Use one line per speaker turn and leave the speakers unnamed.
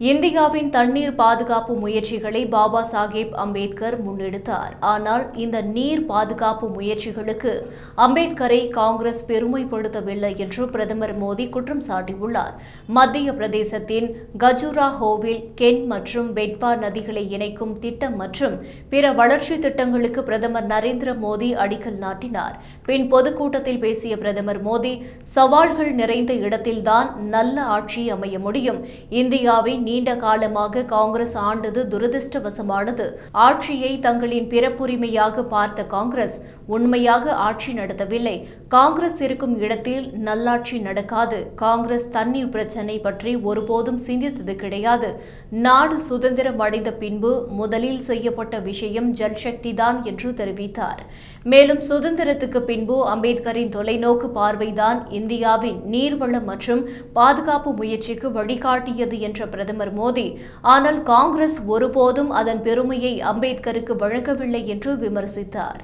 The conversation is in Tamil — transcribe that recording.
இந்தியாவின் தண்ணீர் பாதுகாப்பு முயற்சிகளை பாபா சாஹேப் அம்பேத்கர் முன்னெடுத்தார். ஆனால் இந்த நீர் பாதுகாப்பு முயற்சிகளுக்கு அம்பேத்கரை காங்கிரஸ் பெருமைப்படுத்தவில்லை என்று பிரதமர் மோடி குற்றம் சாட்டியுள்ளார். மத்திய பிரதேசத்தின் கஜுராஹோவில் கென் மற்றும் பெட்வா நதிகளை இணைக்கும் திட்டம் மற்றும் பிற வளர்ச்சி திட்டங்களுக்கு பிரதமர் நரேந்திர மோடி அடிக்கல் நாட்டினார். பின் பொதுக்கூட்டத்தில் பேசிய பிரதமர் மோடி சவால்கள் நிறைந்த இடத்தில்தான் நல்ல ஆட்சி அமைய முடியும். இந்தியாவின் நீண்ட காலமாக காங்கிரஸ் ஆண்டது துரதிருஷ்டவசமானது. ஆட்சியை தங்களின் பிறப்புரிமையாக பார்த்த காங்கிரஸ் உண்மையாக ஆட்சி நடத்தவில்லை. காங்கிரஸ் இருக்கும் இடத்தில் நல்லாட்சி நடக்காது. காங்கிரஸ் தண்ணீர் பிரச்சினை பற்றி ஒருபோதும் சிந்தித்தது கிடையாது. நாடு சுதந்திரம் அடைந்த பின்பு முதலில் செய்யப்பட்ட விஷயம் ஜல்சக்தி தான் என்று தெரிவித்தார். மேலும் சுதந்திரத்துக்கு பின்பு அம்பேத்கரின் தொலைநோக்கு பார்வைதான் இந்தியாவின் நீர்வளம் மற்றும் பாதுகாப்பு முயற்சிக்கு வழிகாட்டியது என்ற பிரதமர் பிரதமர் மோடி. ஆனால் காங்கிரஸ் ஒருபோதும் அதன் பெருமையை அம்பேத்கருக்கு வழங்கவில்லை என்று விமர்சித்தார்.